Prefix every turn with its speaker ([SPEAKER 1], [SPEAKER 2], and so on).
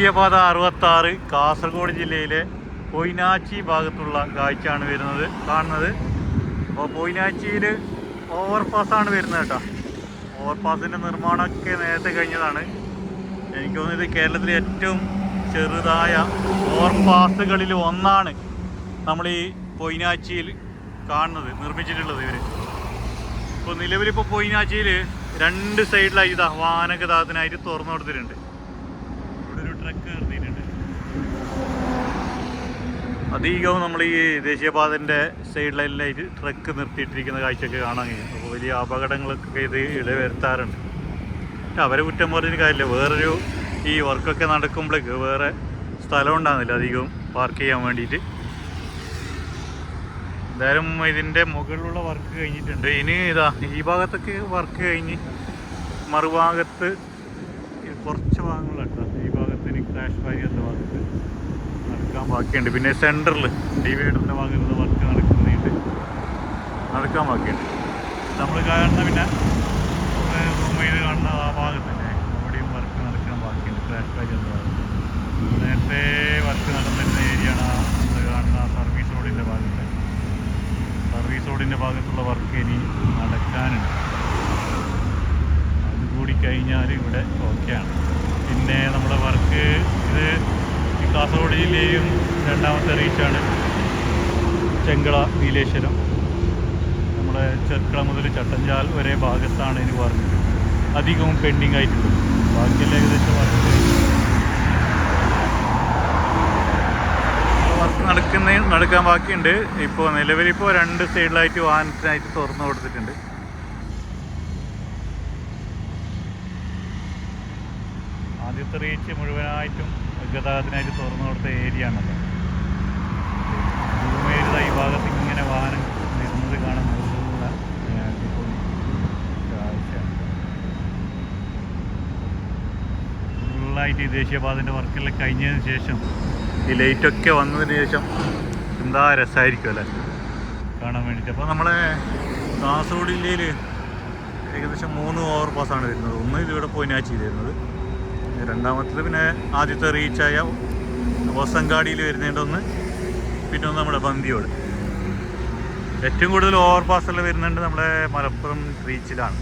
[SPEAKER 1] ദേശീയപാത അറുപത്തി ആറ് കാസർഗോഡ് ജില്ലയിലെ പൊയ്നാച്ചി ഭാഗത്തുള്ള കാഴ്ചയാണ് വരുന്നത് കാണുന്നത്. അപ്പോൾ പൊയ്നാച്ചിയിൽ ഓവർപാസ്സാണ് വരുന്നത് കേട്ടോ. ഓവർപാസിന്റെ നിർമ്മാണമൊക്കെ നേരത്തെ കഴിഞ്ഞതാണ്. എനിക്ക് തോന്നുന്നത് കേരളത്തിലെ ഏറ്റവും ചെറുതായ ഓവർപാസുകളിൽ ഒന്നാണ് നമ്മൾ ഈ പൊയ്നാച്ചിയിൽ കാണുന്നത് നിർമ്മിച്ചിട്ടുള്ളത് ഇവർ ഇപ്പോൾ നിലവിലിപ്പോൾ പൊയ്നാച്ചിയിൽ രണ്ട് സൈഡിലായി ഇതാ വാഹനഗതാഗതത്തിനായിട്ട് തുറന്നു കൊടുത്തിട്ടുണ്ട്. ട്രക്ക് നിർത്തിയിട്ടുണ്ട് അധികവും നമ്മൾ ഈ ദേശീയപാതന്റെ സൈഡ് ലൈനിലായിട്ട് ട്രക്ക് നിർത്തിയിട്ടിരിക്കുന്ന കാഴ്ചയൊക്കെ കാണാൻ കഴിയും. അപ്പോൾ വലിയ അപകടങ്ങളൊക്കെ ഇത് ഇടവരുത്താറുണ്ട്. അവരെ കുറ്റം പറഞ്ഞൊരു കാര്യമില്ല. വേറൊരു ഈ വർക്കൊക്കെ നടക്കുമ്പോഴേക്ക് വേറെ സ്ഥലം ഉണ്ടാകുന്നില്ല അധികവും പാർക്ക് ചെയ്യാൻ വേണ്ടിയിട്ട്. എന്തായാലും ഇതിന്റെ മുകളിലുള്ള വർക്ക് കഴിഞ്ഞിട്ടുണ്ട്. ഇനി ഇതാ ഈ ഭാഗത്തൊക്കെ വർക്ക് കഴിഞ്ഞ് മറുഭാഗത്ത് കുറച്ച് ഭാഗങ്ങളുണ്ട് ഭാഗത്ത് ഇനി ഭാഗത്ത് നടക്കാൻ ബാക്കിയുണ്ട്. പിന്നെ സെന്ററിൽ ഡിവൈഡറിന്റെ ഭാഗത്ത് വർക്ക് നടക്കുന്നുണ്ട്. നടക്കാൻ ബാക്കിയുണ്ട്. നമ്മൾ കാണുന്ന പിന്നെ മുംബൈയിൽ കാണുന്ന ആ ഭാഗത്തല്ലേ? അവിടെയും വർക്ക് നടക്കാൻ ബാക്കിയുണ്ട്. ക്രാഷ് എന്ന് ഭാഗത്ത് നേരത്തെ വർക്ക് നടന്നിരുന്ന ഏരിയയാണ് ആണ് നമ്മൾ കാണുന്ന സർവീസ് റോഡിന്റെ ഭാഗത്ത്. സർവീസ് റോഡിന്റെ ഭാഗത്തുള്ള വർക്ക് ഇനി നടക്കാനുണ്ട്. അതുകൂടി കഴിഞ്ഞാൽ ഇവിടെ ഓക്കെയാണ് പിന്നെ നമ്മുടെ വർക്ക് ഇത് ഈ കാസർഗോഡ് ജില്ലയും രണ്ടാമത്തെ റീച്ചാണ് ചെങ്കള നീലേശ്വരം. നമ്മുടെ ചെർക്കള മുതൽ ചട്ടഞ്ചാൽ വരെ ഭാഗത്താണ് ഇനി വർക്ക് അധികവും പെൻഡിങ് ആയിട്ടുള്ളത് ബാക്കിയെല്ലാം ഏകദേശം വർക്ക് വർക്ക് നടക്കുന്ന നടക്കാൻ ബാക്കിയുണ്ട്. ഇപ്പോൾ നിലവിലിപ്പോൾ രണ്ട് സൈഡിലായിട്ട് വാഹനത്തിനായിട്ട് തുറന്നു കൊടുത്തിട്ടുണ്ട്. ആദ്യത്തെ റീച്ച് മുഴുവനായിട്ടും ഗതാഗതത്തിനായിട്ട് തുറന്നു കൊടുത്ത ഏരിയ ആണല്ലോ ഭൂമിയിൽ ഈ ഭാഗത്ത് ഇങ്ങനെ വാഹനം വരുന്നത് കാണാൻ അടിപൊളി കാഴ്ചയാണ് ഫുള്ളായിട്ട് ഈ ദേശീയപാതന്റെ വർക്കെല്ലാം കഴിഞ്ഞതിന് ശേഷം ഈ ലൈറ്റൊക്കെ വന്നതിന് ശേഷം എന്താ രസമായിരിക്കും അല്ലേ? കാണാൻ വേണ്ടിയിട്ട്. അപ്പോൾ നമ്മളെ കാസർഗോഡ് ജില്ലയിൽ ഏകദേശം മൂന്ന് ഓവർ പാസ്സാണ് വരുന്നത്. ഒന്ന് ഇതിവിടെ പൊയിനാച്ചി വരുന്നത് രണ്ടാമത്തത് പിന്നെ ആദ്യത്തെ റീച്ചായ ഓസങ്കാടിയിൽ വരുന്നതിന്റെ ഒന്ന് പിന്നെ ഒന്ന് നമ്മുടെ ബന്ദിയോട് ഏറ്റവും കൂടുതൽ ഓവർ പാസ്സിൽ വരുന്നുണ്ട് നമ്മുടെ മലപ്പുറം റീച്ചിലാണ്